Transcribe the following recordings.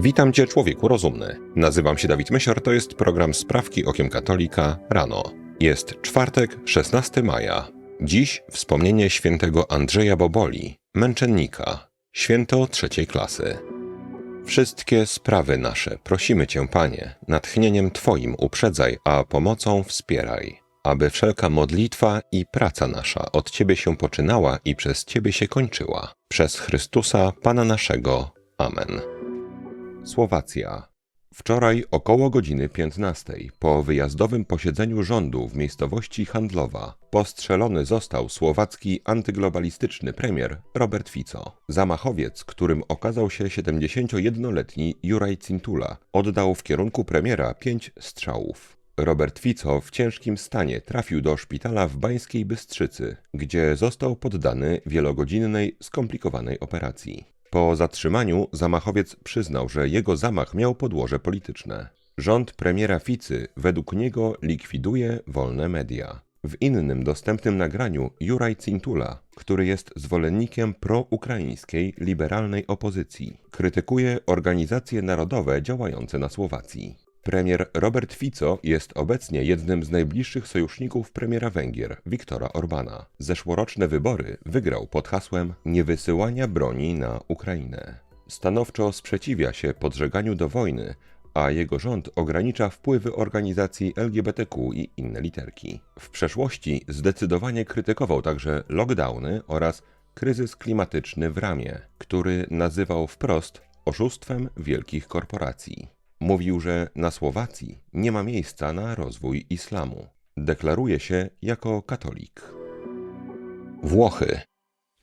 Witam Cię, człowieku rozumny. Nazywam się Dawid Mysior, to jest program Sprawki Okiem Katolika rano. Jest czwartek, 16 maja. Dziś wspomnienie świętego Andrzeja Boboli, męczennika, święto trzeciej klasy. Wszystkie sprawy nasze prosimy Cię, Panie, natchnieniem Twoim uprzedzaj, a pomocą wspieraj, aby wszelka modlitwa i praca nasza od Ciebie się poczynała i przez Ciebie się kończyła. Przez Chrystusa, Pana naszego. Amen. Słowacja. Wczoraj około godziny 15 po wyjazdowym posiedzeniu rządu w miejscowości Handlowa postrzelony został słowacki antyglobalistyczny premier Robert Fico. Zamachowiec, którym okazał się 71-letni Juraj Cintula, oddał w kierunku premiera pięć strzałów. Robert Fico w ciężkim stanie trafił do szpitala w Bańskiej Bystrzycy, gdzie został poddany wielogodzinnej, skomplikowanej operacji. Po zatrzymaniu zamachowiec przyznał, że jego zamach miał podłoże polityczne. Rząd premiera Ficy według niego likwiduje wolne media. W innym dostępnym nagraniu Juraj Cintula, który jest zwolennikiem proukraińskiej, liberalnej opozycji, krytykuje organizacje narodowe działające na Słowacji. Premier Robert Fico jest obecnie jednym z najbliższych sojuszników premiera Węgier, Viktora Orbana. Zeszłoroczne wybory wygrał pod hasłem niewysyłania broni na Ukrainę. Stanowczo sprzeciwia się podżeganiu do wojny, a jego rząd ogranicza wpływy organizacji LGBTQ i inne literki. W przeszłości zdecydowanie krytykował także lockdowny oraz kryzys klimatyczny w ramie, który nazywał wprost oszustwem wielkich korporacji. Mówił, że na Słowacji nie ma miejsca na rozwój islamu. Deklaruje się jako katolik. Włochy.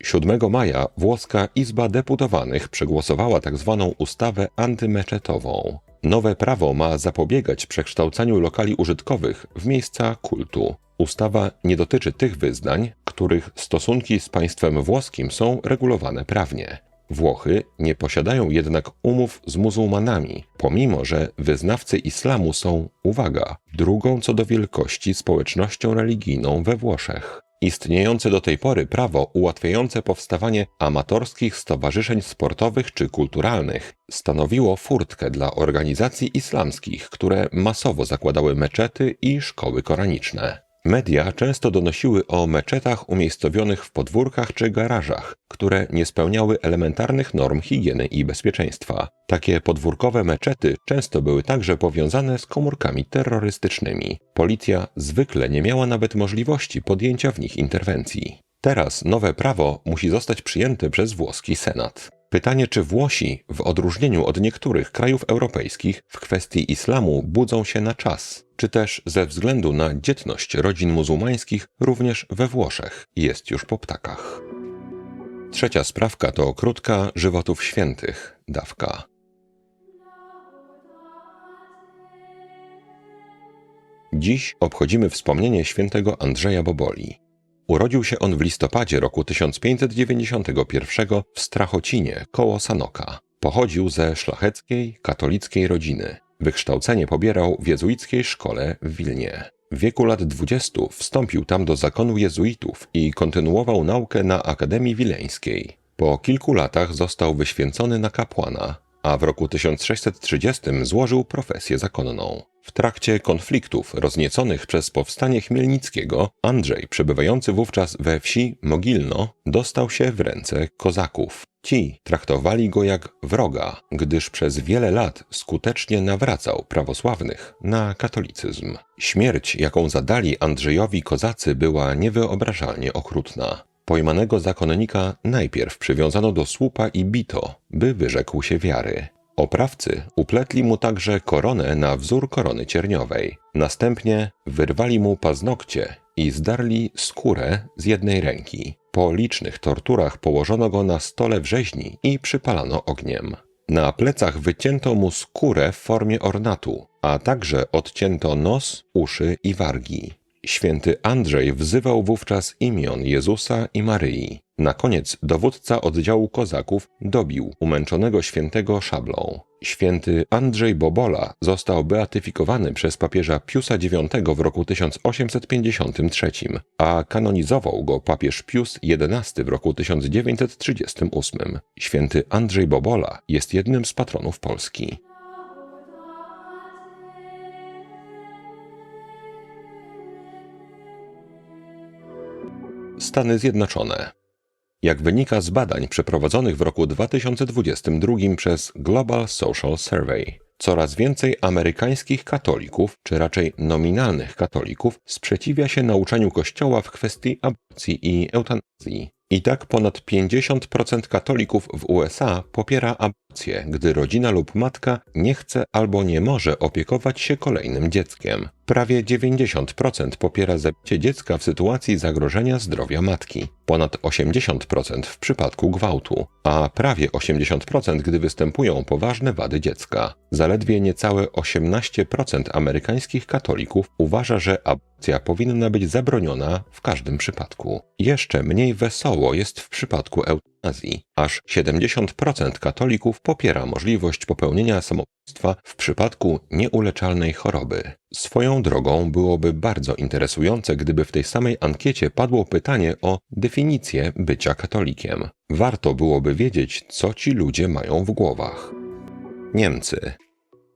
7 maja włoska Izba Deputowanych przegłosowała tzw. ustawę antymeczetową. Nowe prawo ma zapobiegać przekształcaniu lokali użytkowych w miejsca kultu. Ustawa nie dotyczy tych wyznań, których stosunki z państwem włoskim są regulowane prawnie. Włochy nie posiadają jednak umów z muzułmanami, pomimo że wyznawcy islamu są, uwaga, drugą co do wielkości społecznością religijną we Włoszech. Istniejące do tej pory prawo ułatwiające powstawanie amatorskich stowarzyszeń sportowych czy kulturalnych stanowiło furtkę dla organizacji islamskich, które masowo zakładały meczety i szkoły koraniczne. Media często donosiły o meczetach umiejscowionych w podwórkach czy garażach, które nie spełniały elementarnych norm higieny i bezpieczeństwa. Takie podwórkowe meczety często były także powiązane z komórkami terrorystycznymi. Policja zwykle nie miała nawet możliwości podjęcia w nich interwencji. Teraz nowe prawo musi zostać przyjęte przez włoski Senat. Pytanie, czy Włosi, w odróżnieniu od niektórych krajów europejskich, w kwestii islamu budzą się na czas, czy też ze względu na dzietność rodzin muzułmańskich również we Włoszech jest już po ptakach. Trzecia sprawka to krótka żywotów świętych, dawka. Dziś obchodzimy wspomnienie świętego Andrzeja Boboli. Urodził się on w listopadzie roku 1591 w Strachocinie koło Sanoka. Pochodził ze szlacheckiej, katolickiej rodziny. Wykształcenie pobierał w jezuickiej szkole w Wilnie. W wieku lat 20 wstąpił tam do zakonu jezuitów i kontynuował naukę na Akademii Wileńskiej. Po kilku latach został wyświęcony na kapłana, a w roku 1630 złożył profesję zakonną. W trakcie konfliktów roznieconych przez powstanie Chmielnickiego, Andrzej, przebywający wówczas we wsi Mogilno, dostał się w ręce kozaków. Ci traktowali go jak wroga, gdyż przez wiele lat skutecznie nawracał prawosławnych na katolicyzm. Śmierć, jaką zadali Andrzejowi kozacy, była niewyobrażalnie okrutna. Pojmanego zakonnika najpierw przywiązano do słupa i bito, by wyrzekł się wiary. Oprawcy upletli mu także koronę na wzór korony cierniowej. Następnie wyrwali mu paznokcie i zdarli skórę z jednej ręki. Po licznych torturach położono go na stole w rzeźni i przypalano ogniem. Na plecach wycięto mu skórę w formie ornatu, a także odcięto nos, uszy i wargi. Święty Andrzej wzywał wówczas imion Jezusa i Maryi. Na koniec dowódca oddziału kozaków dobił umęczonego świętego szablą. Święty Andrzej Bobola został beatyfikowany przez papieża Piusa IX w roku 1853, a kanonizował go papież Pius XI w roku 1938. Święty Andrzej Bobola jest jednym z patronów Polski. Stany Zjednoczone. Jak wynika z badań przeprowadzonych w roku 2022 przez Global Social Survey, coraz więcej amerykańskich katolików, czy raczej nominalnych katolików, sprzeciwia się nauczaniu Kościoła w kwestii aborcji i eutanazji. I tak ponad 50% katolików w USA popiera aborcję, gdy rodzina lub matka nie chce albo nie może opiekować się kolejnym dzieckiem. Prawie 90% popiera zabicie dziecka w sytuacji zagrożenia zdrowia matki, ponad 80% w przypadku gwałtu, a prawie 80% gdy występują poważne wady dziecka. Zaledwie niecałe 18% amerykańskich katolików uważa, że aborcja powinna być zabroniona w każdym przypadku. Jeszcze mniej wesoło jest w przypadku eutanazji. Aż 70% katolików popiera możliwość popełnienia samobójstwa w przypadku nieuleczalnej choroby. Swoją drogą byłoby bardzo interesujące, gdyby w tej samej ankiecie padło pytanie o definicję bycia katolikiem. Warto byłoby wiedzieć, co ci ludzie mają w głowach. Niemcy.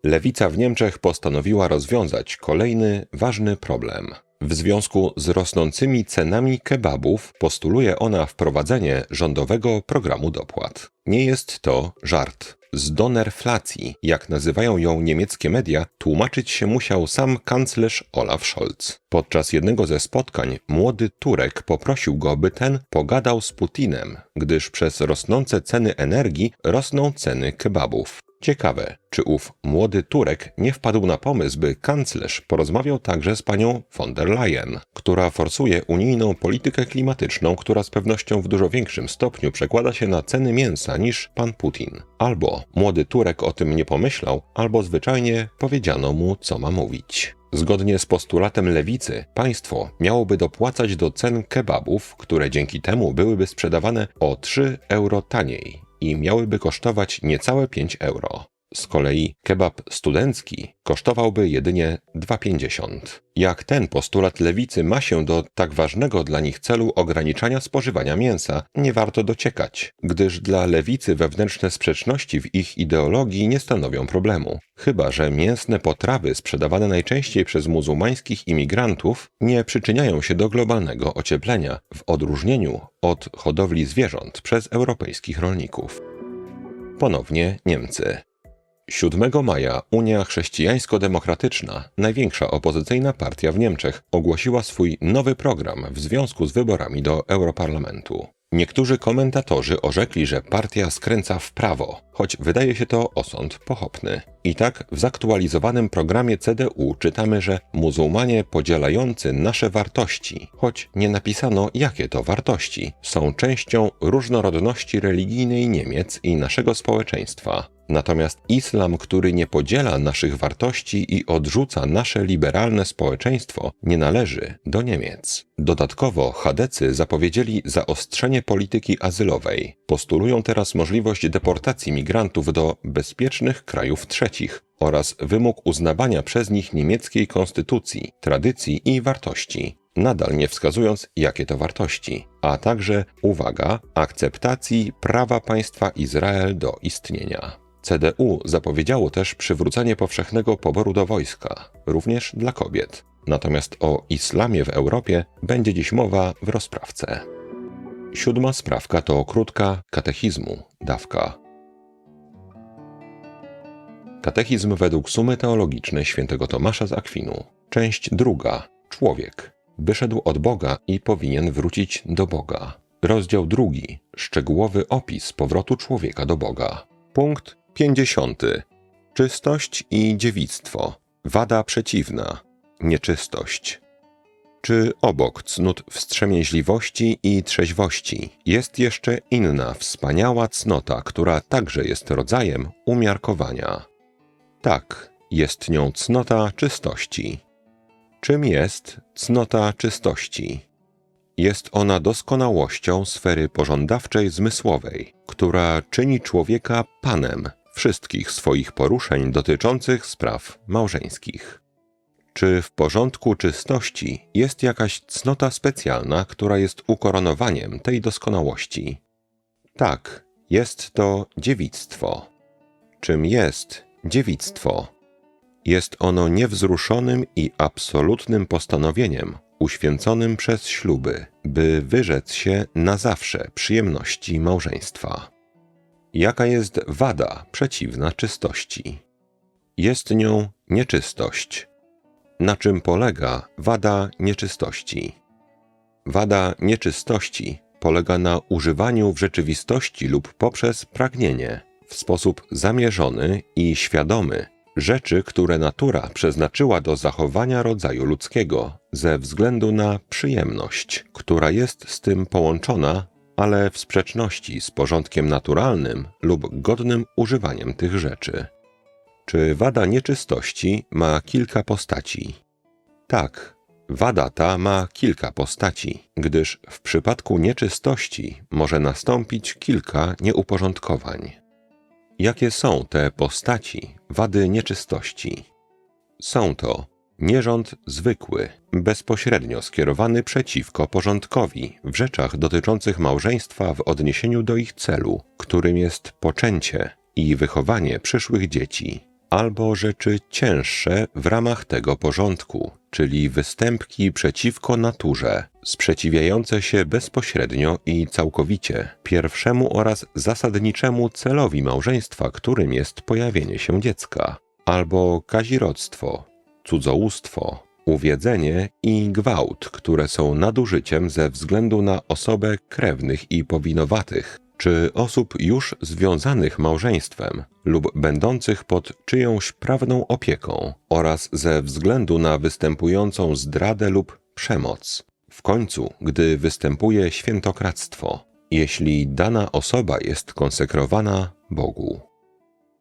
Lewica w Niemczech postanowiła rozwiązać kolejny ważny problem. W związku z rosnącymi cenami kebabów postuluje ona wprowadzenie rządowego programu dopłat. Nie jest to żart. Z donerflacji, jak nazywają ją niemieckie media, tłumaczyć się musiał sam kanclerz Olaf Scholz. Podczas jednego ze spotkań młody Turek poprosił go, by ten pogadał z Putinem, gdyż przez rosnące ceny energii rosną ceny kebabów. Ciekawe, czy ów młody Turek nie wpadł na pomysł, by kanclerz porozmawiał także z panią von der Leyen, która forsuje unijną politykę klimatyczną, która z pewnością w dużo większym stopniu przekłada się na ceny mięsa niż pan Putin. Albo młody Turek o tym nie pomyślał, albo zwyczajnie powiedziano mu, co ma mówić. Zgodnie z postulatem lewicy, państwo miałoby dopłacać do cen kebabów, które dzięki temu byłyby sprzedawane o 3 euro taniej i miałyby kosztować niecałe 5 euro. Z kolei kebab studencki kosztowałby jedynie 2,50. Jak ten postulat lewicy ma się do tak ważnego dla nich celu ograniczania spożywania mięsa, nie warto dociekać, gdyż dla lewicy wewnętrzne sprzeczności w ich ideologii nie stanowią problemu. Chyba, że mięsne potrawy sprzedawane najczęściej przez muzułmańskich imigrantów nie przyczyniają się do globalnego ocieplenia, w odróżnieniu od hodowli zwierząt przez europejskich rolników. Ponownie Niemcy. 7 maja Unia Chrześcijańsko-Demokratyczna, największa opozycyjna partia w Niemczech, ogłosiła swój nowy program w związku z wyborami do Europarlamentu. Niektórzy komentatorzy orzekli, że partia skręca w prawo, choć wydaje się to osąd pochopny. I tak w zaktualizowanym programie CDU czytamy, że muzułmanie podzielający nasze wartości, choć nie napisano jakie to wartości, są częścią różnorodności religijnej Niemiec i naszego społeczeństwa. Natomiast islam, który nie podziela naszych wartości i odrzuca nasze liberalne społeczeństwo, nie należy do Niemiec. Dodatkowo Chadecy zapowiedzieli zaostrzenie polityki azylowej. Postulują teraz możliwość deportacji migrantów do bezpiecznych krajów trzecich oraz wymóg uznawania przez nich niemieckiej konstytucji, tradycji i wartości nadal nie wskazując, jakie to wartości, a także, uwaga, akceptacji prawa państwa Izrael do istnienia. CDU zapowiedziało też przywrócenie powszechnego poboru do wojska, również dla kobiet. Natomiast o islamie w Europie będzie dziś mowa w rozprawce. Siódma sprawka to krótka katechizmu, dawka. Katechizm według sumy teologicznej świętego Tomasza z Akwinu. Część druga. Człowiek. Wyszedł od Boga i powinien wrócić do Boga. Rozdział drugi. Szczegółowy opis powrotu człowieka do Boga. Punkt 50. Czystość i dziewictwo. Wada przeciwna. Nieczystość. Czy obok cnót wstrzemięźliwości i trzeźwości jest jeszcze inna wspaniała cnota, która także jest rodzajem umiarkowania? Tak, jest nią cnota czystości. Czym jest cnota czystości? Jest ona doskonałością sfery pożądawczej zmysłowej, która czyni człowieka panem wszystkich swoich poruszeń dotyczących spraw małżeńskich. Czy w porządku czystości jest jakaś cnota specjalna, która jest ukoronowaniem tej doskonałości? Tak, jest to dziewictwo. Czym jest dziewictwo? Jest ono niewzruszonym i absolutnym postanowieniem uświęconym przez śluby, by wyrzec się na zawsze przyjemności małżeństwa. Jaka jest wada przeciwna czystości? Jest nią nieczystość. Na czym polega wada nieczystości? Wada nieczystości polega na używaniu w rzeczywistości lub poprzez pragnienie w sposób zamierzony i świadomy rzeczy, które natura przeznaczyła do zachowania rodzaju ludzkiego ze względu na przyjemność, która jest z tym połączona, ale w sprzeczności z porządkiem naturalnym lub godnym używaniem tych rzeczy. Czy wada nieczystości ma kilka postaci? Tak, wada ta ma kilka postaci, gdyż w przypadku nieczystości może nastąpić kilka nieuporządkowań. Jakie są te postaci wady nieczystości? Są to nierząd zwykły, bezpośrednio skierowany przeciwko porządkowi w rzeczach dotyczących małżeństwa w odniesieniu do ich celu, którym jest poczęcie i wychowanie przyszłych dzieci, albo rzeczy cięższe w ramach tego porządku, czyli występki przeciwko naturze, sprzeciwiające się bezpośrednio i całkowicie pierwszemu oraz zasadniczemu celowi małżeństwa, którym jest pojawienie się dziecka, albo kazirodztwo, cudzołóstwo, uwiedzenie i gwałt, które są nadużyciem ze względu na osobę krewnych i powinowatych, czy osób już związanych małżeństwem lub będących pod czyjąś prawną opieką oraz ze względu na występującą zdradę lub przemoc. W końcu, gdy występuje świętokradztwo, jeśli dana osoba jest konsekrowana Bogu.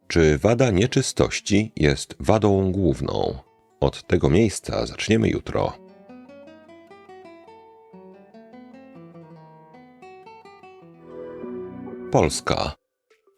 Czy wada nieczystości jest wadą główną? Od tego miejsca zaczniemy jutro. Polska.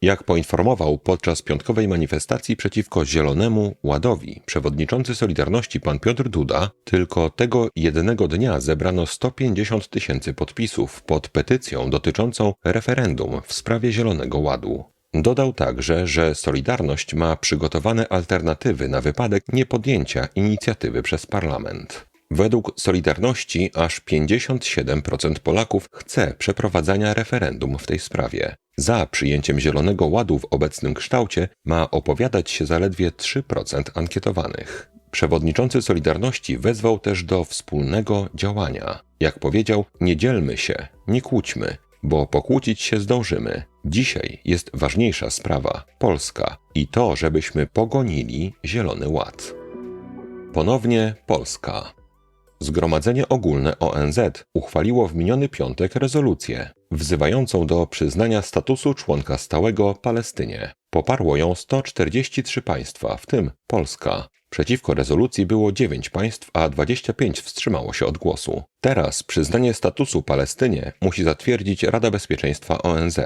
Jak poinformował podczas piątkowej manifestacji przeciwko Zielonemu Ładowi przewodniczący Solidarności pan Piotr Duda, tylko tego jednego dnia zebrano 150 tysięcy podpisów pod petycją dotyczącą referendum w sprawie Zielonego Ładu. Dodał także, że Solidarność ma przygotowane alternatywy na wypadek niepodjęcia inicjatywy przez parlament. Według Solidarności aż 57% Polaków chce przeprowadzania referendum w tej sprawie. Za przyjęciem Zielonego Ładu w obecnym kształcie ma opowiadać się zaledwie 3% ankietowanych. Przewodniczący Solidarności wezwał też do wspólnego działania. Jak powiedział, nie dzielmy się, nie kłóćmy, bo pokłócić się zdążymy. Dzisiaj jest ważniejsza sprawa Polska i to, żebyśmy pogonili Zielony Ład. Ponownie Polska. Zgromadzenie Ogólne ONZ uchwaliło w miniony piątek rezolucję wzywającą do przyznania statusu członka stałego Palestynie. Poparło ją 143 państwa, w tym Polska. Przeciwko rezolucji było 9 państw, a 25 wstrzymało się od głosu. Teraz przyznanie statusu Palestynie musi zatwierdzić Rada Bezpieczeństwa ONZ.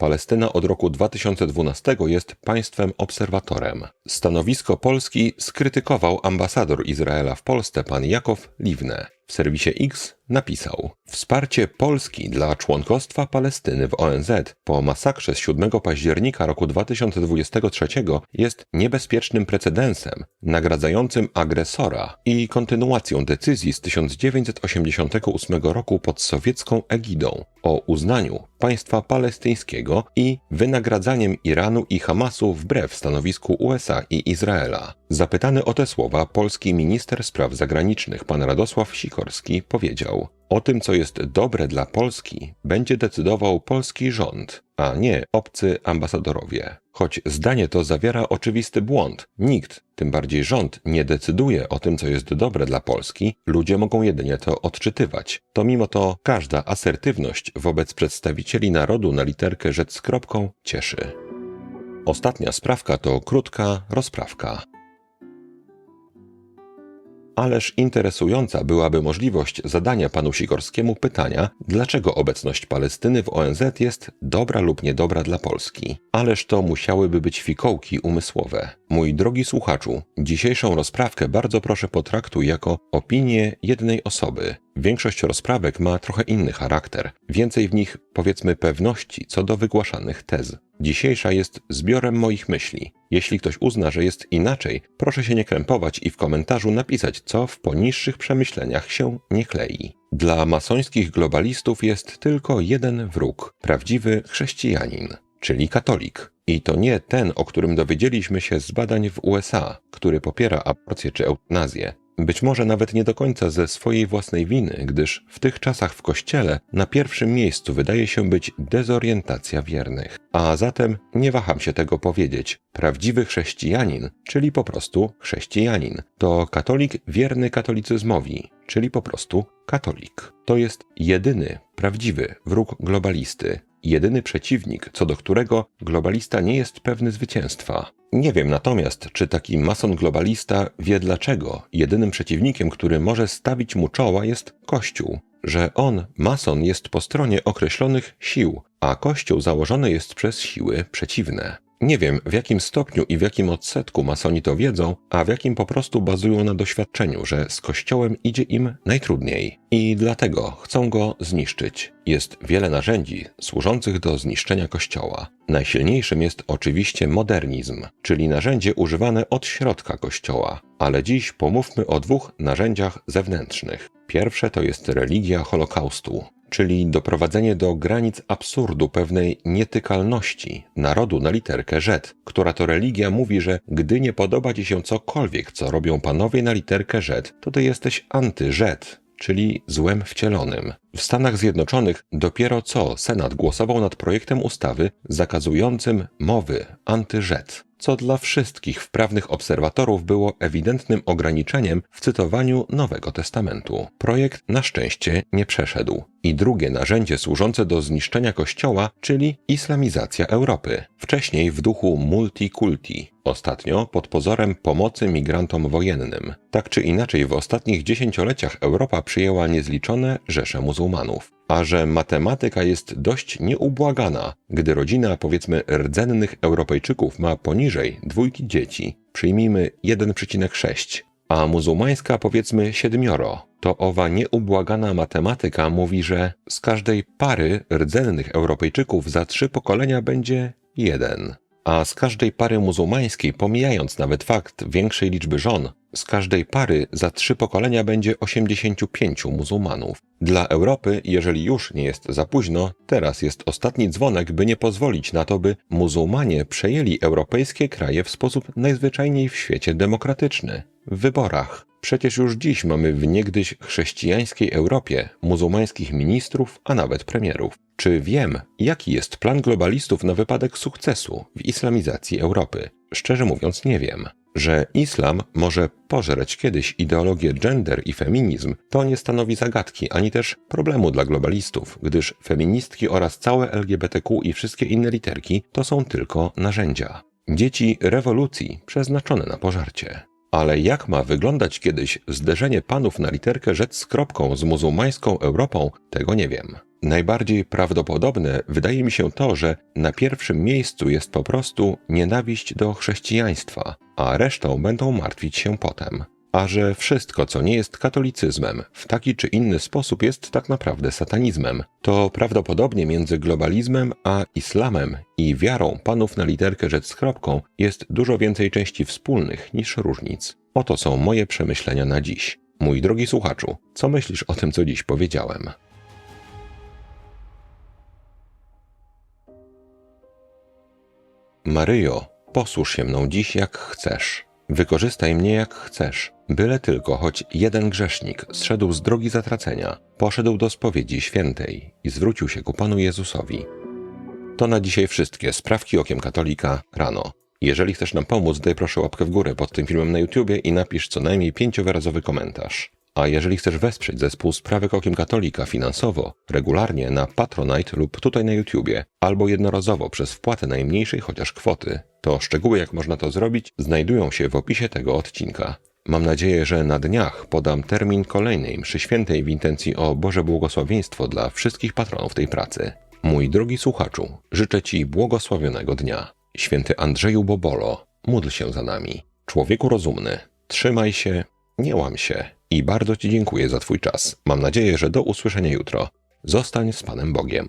Palestyna od roku 2012 jest państwem obserwatorem. Stanowisko Polski skrytykował ambasador Izraela w Polsce pan Jakow Liwne. W serwisie X napisał: Wsparcie Polski dla członkostwa Palestyny w ONZ po masakrze z 7 października roku 2023 jest niebezpiecznym precedensem, nagradzającym agresora i kontynuacją decyzji z 1988 roku pod sowiecką egidą o uznaniu państwa palestyńskiego i wynagradzaniem Iranu i Hamasu wbrew stanowisku USA i Izraela. Zapytany o te słowa polski minister spraw zagranicznych pan Radosław Sikorski powiedział: O tym, co jest dobre dla Polski, będzie decydował polski rząd, a nie obcy ambasadorowie. Choć zdanie to zawiera oczywisty błąd. Nikt, tym bardziej rząd, nie decyduje o tym, co jest dobre dla Polski, ludzie mogą jedynie to odczytywać. To mimo to każda asertywność wobec przedstawicieli narodu na literkę rzecz z kropką cieszy. Ostatnia sprawka to krótka rozprawka. Ależ interesująca byłaby możliwość zadania panu Sikorskiemu pytania, dlaczego obecność Palestyny w ONZ jest dobra lub niedobra dla Polski. Ależ to musiałyby być fikołki umysłowe. Mój drogi słuchaczu, dzisiejszą rozprawkę bardzo proszę potraktuj jako opinię jednej osoby. Większość rozprawek ma trochę inny charakter, więcej w nich powiedzmy pewności co do wygłaszanych tez. Dzisiejsza jest zbiorem moich myśli. Jeśli ktoś uzna, że jest inaczej, proszę się nie krępować i w komentarzu napisać, co w poniższych przemyśleniach się nie klei. Dla masońskich globalistów jest tylko jeden wróg prawdziwy chrześcijanin, czyli katolik. I to nie ten, o którym dowiedzieliśmy się z badań w USA, który popiera aborcję czy eutanazję, być może nawet nie do końca ze swojej własnej winy, gdyż w tych czasach w kościele na pierwszym miejscu wydaje się być dezorientacja wiernych. A zatem nie waham się tego powiedzieć. Prawdziwy chrześcijanin, czyli po prostu chrześcijanin, to katolik wierny katolicyzmowi, czyli po prostu katolik. To jest jedyny, prawdziwy wróg globalisty, jedyny przeciwnik, co do którego globalista nie jest pewny zwycięstwa. Nie wiem natomiast, czy taki mason globalista wie dlaczego jedynym przeciwnikiem, który może stawić mu czoła jest Kościół, że on, mason, jest po stronie określonych sił, a Kościół założony jest przez siły przeciwne. Nie wiem, w jakim stopniu i w jakim odsetku masoni to wiedzą, a w jakim po prostu bazują na doświadczeniu, że z Kościołem idzie im najtrudniej i dlatego chcą go zniszczyć. Jest wiele narzędzi służących do zniszczenia Kościoła. Najsilniejszym jest oczywiście modernizm, czyli narzędzie używane od środka Kościoła. Ale dziś pomówmy o dwóch narzędziach zewnętrznych. Pierwsze to jest religia Holokaustu, czyli doprowadzenie do granic absurdu pewnej nietykalności narodu na literkę Z, która to religia mówi, że gdy nie podoba ci się cokolwiek, co robią panowie na literkę Z, to ty jesteś anty-Z, czyli złem wcielonym. W Stanach Zjednoczonych dopiero co Senat głosował nad projektem ustawy zakazującym mowy anty-Z co dla wszystkich wprawnych obserwatorów było ewidentnym ograniczeniem w cytowaniu Nowego Testamentu. Projekt na szczęście nie przeszedł. I drugie narzędzie służące do zniszczenia Kościoła, czyli islamizacja Europy. Wcześniej w duchu multikulti, ostatnio pod pozorem pomocy migrantom wojennym. Tak czy inaczej, w ostatnich dziesięcioleciach Europa przyjęła niezliczone rzesze muzułmanów a że matematyka jest dość nieubłagana, gdy rodzina powiedzmy rdzennych Europejczyków ma poniżej dwójki dzieci, przyjmijmy 1,6, a muzułmańska powiedzmy siedmioro, to owa nieubłagana matematyka mówi, że z każdej pary rdzennych Europejczyków za trzy pokolenia będzie jeden. A z każdej pary muzułmańskiej, pomijając nawet fakt większej liczby żon, z każdej pary za trzy pokolenia będzie 85 muzułmanów. Dla Europy, jeżeli już nie jest za późno, teraz jest ostatni dzwonek, by nie pozwolić na to, by muzułmanie przejęli europejskie kraje w sposób najzwyczajniej w świecie demokratyczny wyborach. Przecież już dziś mamy w niegdyś chrześcijańskiej Europie muzułmańskich ministrów, a nawet premierów. Czy wiem, jaki jest plan globalistów na wypadek sukcesu w islamizacji Europy? Szczerze mówiąc, nie wiem. Że islam może pożreć kiedyś ideologię gender i feminizm, to nie stanowi zagadki ani też problemu dla globalistów, gdyż feministki oraz całe LGBTQ i wszystkie inne literki to są tylko narzędzia. Dzieci rewolucji przeznaczone na pożarcie. Ale jak ma wyglądać kiedyś zderzenie panów na literkę rzecz z kropką z muzułmańską Europą, tego nie wiem. Najbardziej prawdopodobne wydaje mi się to, że na pierwszym miejscu jest po prostu nienawiść do chrześcijaństwa, a resztą będą martwić się potem. A że wszystko, co nie jest katolicyzmem, w taki czy inny sposób jest tak naprawdę satanizmem, to prawdopodobnie między globalizmem a islamem i wiarą panów na literkę rzecz z kropką jest dużo więcej części wspólnych niż różnic. Oto są moje przemyślenia na dziś. Mój drogi słuchaczu, co myślisz o tym, co dziś powiedziałem? Maryjo, posłuż się mną dziś jak chcesz. Wykorzystaj mnie jak chcesz, byle tylko choć jeden grzesznik zszedł z drogi zatracenia, poszedł do spowiedzi świętej i zwrócił się ku Panu Jezusowi. To na dzisiaj wszystkie sprawki okiem katolika rano. Jeżeli chcesz nam pomóc, daj proszę łapkę w górę pod tym filmem na YouTubie i napisz co najmniej pięciowyrazowy komentarz. A jeżeli chcesz wesprzeć zespół Sprawek Okiem Katolika finansowo, regularnie na Patronite lub tutaj na YouTubie, albo jednorazowo przez wpłatę najmniejszej chociaż kwoty, to szczegóły jak można to zrobić znajdują się w opisie tego odcinka. Mam nadzieję, że na dniach podam termin kolejnej mszy świętej w intencji o Boże błogosławieństwo dla wszystkich patronów tej pracy. Mój drogi słuchaczu, życzę Ci błogosławionego dnia. Święty Andrzeju Bobolo, módl się za nami. Człowieku rozumny, trzymaj się, nie łam się i bardzo Ci dziękuję za Twój czas. Mam nadzieję, że do usłyszenia jutro. Zostań z Panem Bogiem.